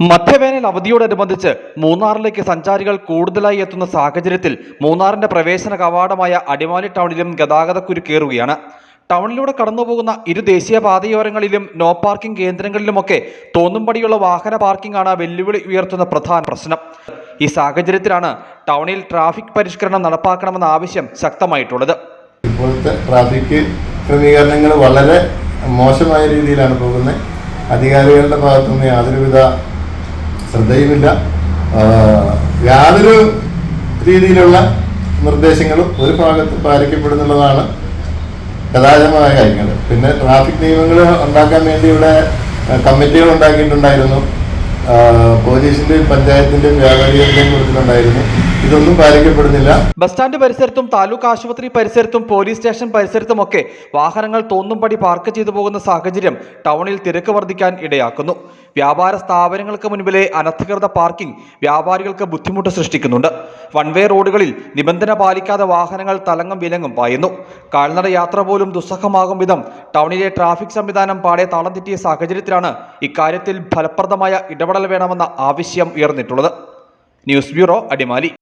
മധ്യവേനൽ അവധിയോടനുബന്ധിച്ച് മൂന്നാറിലേക്ക് സഞ്ചാരികൾ കൂടുതലായി എത്തുന്ന സാഹചര്യത്തിൽ മൂന്നാറിന്റെ പ്രവേശന കവാടമായ അടിമാലി ടൗണിലും ഗതാഗതക്കുരുക്കേറുകയാണ് ടൗണിലൂടെ കടന്നുപോകുന്ന ഇരു ദേശീയ പാതയോരങ്ങളിലും നോ പാർക്കിംഗ് കേന്ദ്രങ്ങളിലുമൊക്കെ തോന്നുംപടിയുള്ള വാഹന പാർക്കിംഗാണ് വെല്ലുവിളി ഉയർത്തുന്ന പ്രധാന പ്രശ്നം. ഈ സാഹചര്യത്തിലാണ് ടൗണിൽ ട്രാഫിക് പരിഷ്കരണം നടപ്പാക്കണമെന്ന ആവശ്യം ശക്തമായിട്ടുള്ളത്. ഇപ്പോഴത്തെ ട്രാഫിക് ക്രമീകരണങ്ങൾ വളരെ മോശമായ രീതിയിലാണ് പോകുന്നത്. അധികാരികളുടെ ഭാഗത്തുനിന്ന് യാതൊരുവിധ ശ്രദ്ധയുമില്ല യാതൊരു രീതിയിലുള്ള നിർദ്ദേശങ്ങളും ഒരു ഭാഗത്ത് പാലിക്കപ്പെടുന്നുള്ളതാണ് ഗതാഗതമായ കാര്യങ്ങൾ. പിന്നെ ട്രാഫിക് നിയമങ്ങൾ ഉണ്ടാക്കാൻ വേണ്ടി ഇവിടെ കമ്മിറ്റികൾ ഉണ്ടാക്കിയിട്ടുണ്ടായിരുന്നു. പോലീസിന്റെയും പഞ്ചായത്തിന്റെയും വ്യാപാരികളുടെയും കൊടുത്തിട്ടുണ്ടായിരുന്നു ഇതൊന്നും പാലിക്കപ്പെടുന്നില്ല. ബസ് സ്റ്റാൻഡ് പരിസരത്തും താലൂക്ക് ആശുപത്രി പരിസരത്തും പോലീസ് സ്റ്റേഷൻ പരിസരത്തുമൊക്കെ വാഹനങ്ങൾ തോന്നുംപടി പാർക്ക് ചെയ്തു പോകുന്ന സാഹചര്യം ടൗണിൽ തിരക്ക് വർദ്ധിക്കാൻ ഇടയാക്കുന്നു. വ്യാപാര സ്ഥാപനങ്ങൾക്ക് മുൻപിലെ അനധികൃത പാർക്കിംഗ് വ്യാപാരികൾക്ക് ബുദ്ധിമുട്ട് സൃഷ്ടിക്കുന്നുണ്ട്. വൺവേ റോഡുകളിൽ നിബന്ധന പാലിക്കാതെ വാഹനങ്ങൾ തലങ്ങും വിലങ്ങും പായുന്നു. കാൽനട യാത്ര പോലും ദുസ്സഹമാകും വിധം ടൗണിലെ ട്രാഫിക് സംവിധാനം പാടെ താളം തെറ്റിയ സാഹചര്യത്തിലാണ് ഇക്കാര്യത്തിൽ ഫലപ്രദമായ ഇടപെടൽ വേണമെന്ന ആവശ്യം ഉയർന്നിട്ടുള്ളത്. News bureau Adimali.